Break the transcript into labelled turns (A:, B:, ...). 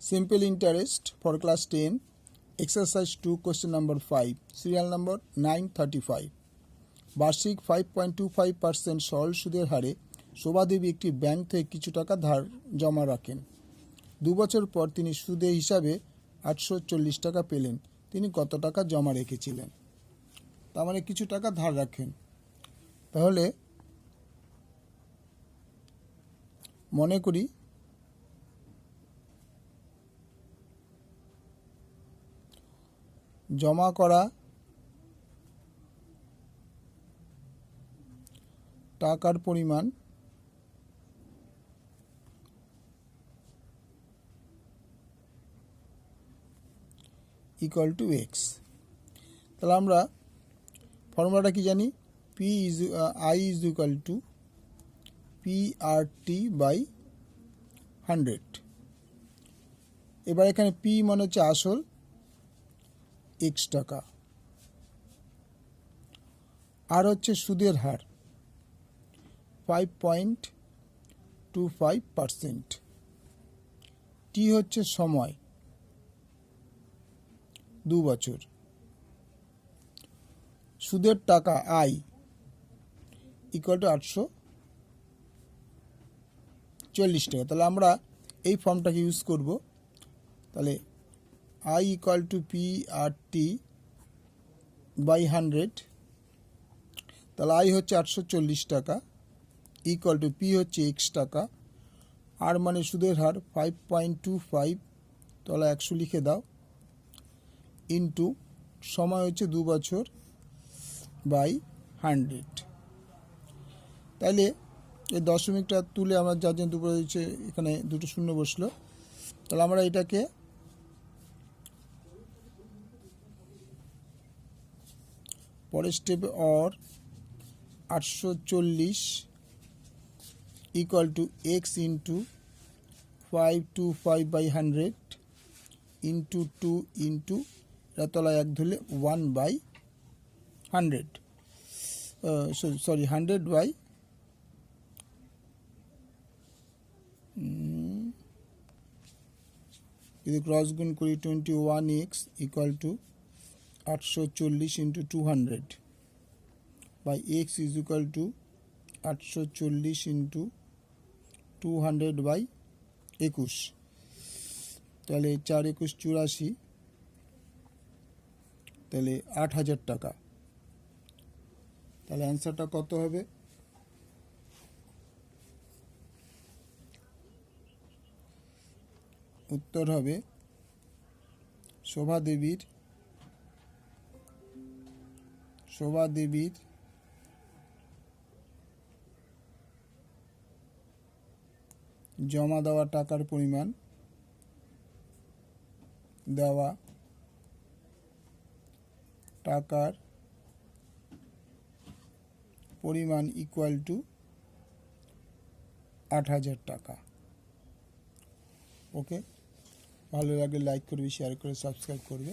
A: Simple interest for class 10, exercise 2, question number 5, serial number 935. বার্ষিক five point two five percent সরল সুদের হারে শোভাদেবী একটি ব্যাংক থেকে কিছু টাকা ধার জমা রাখেন। দু বছর পর তিনি সুদে হিসাবে আটশো চল্লিশ টাকা পেলেন। তিনি কত টাকা জমা রেখেছিলেন? তার মানে কিছু টাকা ধার রাখেন। তাহলে মনে করি জমা করা টাকার পরিমাণ ইকুয়াল টু এক্স তাহলে আমরা ফর্মুলাটা কি জানি? P is I is equal to P R T by hundred এবার এখানে পি মানে হচ্ছে আসল এক্স টাকা। আর হচ্ছে সুদের হার five point two five percent T হচ্ছে সময়, দু বছর। সুদের টাকা আই ইকুয়াল টু আটশো চল্লিশ টাকা। তাহলে আমরা এই ফর্মটাকে ইউজ করব। তাহলে I equal to P R T by hundred তাহলে আই হচ্ছে আটশো চল্লিশ টাকা ইকুয়াল টু পি হচ্ছে এক্স টাকা আর মানে সুদের হার ফাইভ পয়েন্ট টু ফাইভ তাহলে একশো লিখে দাও ইন্টু সময় হচ্ছে দু বছর বাই হান্ড্রেড তাইলে এই দশমিকটা তুলে আমরা যার জন্য দুপুরে হচ্ছে এখানে দুটো শূন্য বসল, তাহলে আমরা এটাকে পরের স্টেপে অর আটশো চল্লিশ equal to X into five two five by hundred into two into এটা তলায় এক ধরলে one by hundred sorry hundred by যদি ক্রস গুণ করি twenty one X equal to আটশো চল্লিশ into two hundred by X is equal to আটশো চল্লিশ ইন্টু টু হান্ড্রেড বাই একুশ। তাহলে চার একুশ চুরাশি, তাহলে আট হাজার টাকা। তাহলে অ্যান্সারটা কত হবে? উত্তর হবে শোভা দেবীর শোভা দেবীর জমা দেওয়া টাকার পরিমাণ দেওয়া টাকার পরিমাণ ইকুয়াল টু আট হাজার টাকা। ওকে ভালো লাগলে লাইক করবে শেয়ার করে সাবস্ক্রাইব করবে।